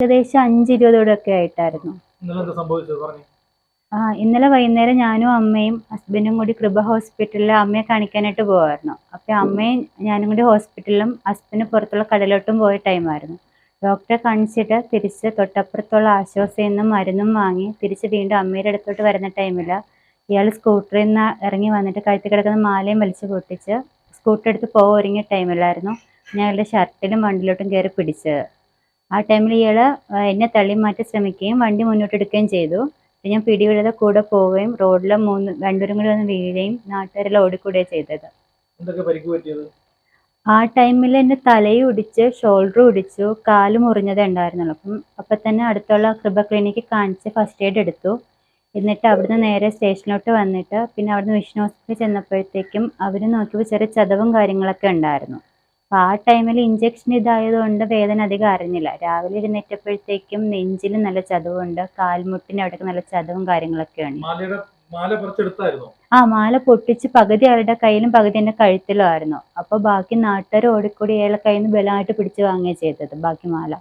ഏകദേശം അഞ്ച് ഇരുപതോടൊക്കെ ആയിട്ടായിരുന്നു ആ ഇന്നലെ വൈകുന്നേരം ഞാനും അമ്മയും ഹസ്ബൻഡും കൂടി കൃപ ഹോസ്പിറ്റലിൽ അമ്മയെ കാണിക്കാനായിട്ട് പോവായിരുന്നു. അപ്പോൾ അമ്മയും ഞാനും കൂടി ഹോസ്പിറ്റലിലും ഹസ്ബൻഡ് പുറത്തുള്ള കടലോട്ടും പോയ ടൈമായിരുന്നു ഡോക്ടറെ കാണിച്ചിട്ട് തിരിച്ച് തൊട്ടപ്പുറത്തുള്ള ആശ്വാസയിൽ നിന്നും മരുന്നും വാങ്ങി തിരിച്ച് വീണ്ടും അമ്മയുടെ അടുത്തോട്ട് വരുന്ന ടൈമിൽ ഇയാൾ സ്കൂട്ടറിൽ നിന്ന് ഇറങ്ങി വന്നിട്ട് കഴുത്തിൽ കിടക്കുന്ന മാലയും വലിച്ചു പൊട്ടിച്ച് സ്കൂട്ടർ എടുത്ത് പോകാൻ ഒരുങ്ങിയ ടൈമിലായിരുന്നു ഞങ്ങളുടെ ഷർട്ടിലും വണ്ടിലോട്ടും കയറി പിടിച്ചത്. ആ ടൈമിൽ ഇയാൾ എന്നെ തള്ളി മാറ്റി ശ്രമിക്കുകയും വണ്ടി മുന്നോട്ടെടുക്കുകയും ചെയ്തു. ഞാൻ പിടിവിടാതെ കൂടെ പോവുകയും റോഡിൽ മൂന്ന് രണ്ടുപേരും കൂടി വന്ന് വീഴുകയും നാട്ടുകാരെല്ലാം ഓടിക്കൂടുകയാണ് ചെയ്തത്. ആ ടൈമിൽ എന്റെ തലയും ഒടിച്ച് ഷോൾഡർ ഒടിച്ചു കാൽ മുറിഞ്ഞതേ ഉണ്ടായിരുന്നുള്ളൂ. അപ്പം അപ്പം തന്നെ അടുത്തുള്ള കൃപ ക്ലിനിക്ക് കാണിച്ച് ഫസ്റ്റ് എയ്ഡ് എടുത്തു. എന്നിട്ട് അവിടുന്ന് നേരെ സ്റ്റേഷനിലോട്ട് വന്നിട്ട് പിന്നെ അവിടുന്ന് വിഷ്ണു ഹോസ്പിറ്റലിൽ ചെന്നപ്പോഴത്തേക്കും അവർ നോക്കിയപ്പോൾ ചെറിയ ചതവും കാര്യങ്ങളൊക്കെ ഉണ്ടായിരുന്നു. അപ്പോൾ ആ ടൈമിൽ ഇഞ്ചക്ഷൻ ഇതായതുകൊണ്ട് വേദന അധികം അറിഞ്ഞില്ല. രാവിലെ എഴുന്നേറ്റപ്പോഴത്തേക്കും നെഞ്ചിൽ നല്ല ചതവുണ്ട് കാൽമുട്ടിന് അവിടെയൊക്കെ നല്ല ചതവും കാര്യങ്ങളൊക്കെ ഉണ്ട് ആ മാല പൊട്ടിച്ച് പകുതി അവരുടെ കയ്യിലും പകുതി എന്റെ കഴുത്തിലും ആയിരുന്നു. അപ്പൊ ബാക്കി നാട്ടുകാർ ഓടിക്കൂടി അയാളെ കയ്യിൽ നിന്ന് ബലമായിട്ട് പിടിച്ചു വാങ്ങുകയാണ് ചെയ്തത് ബാക്കി മാല.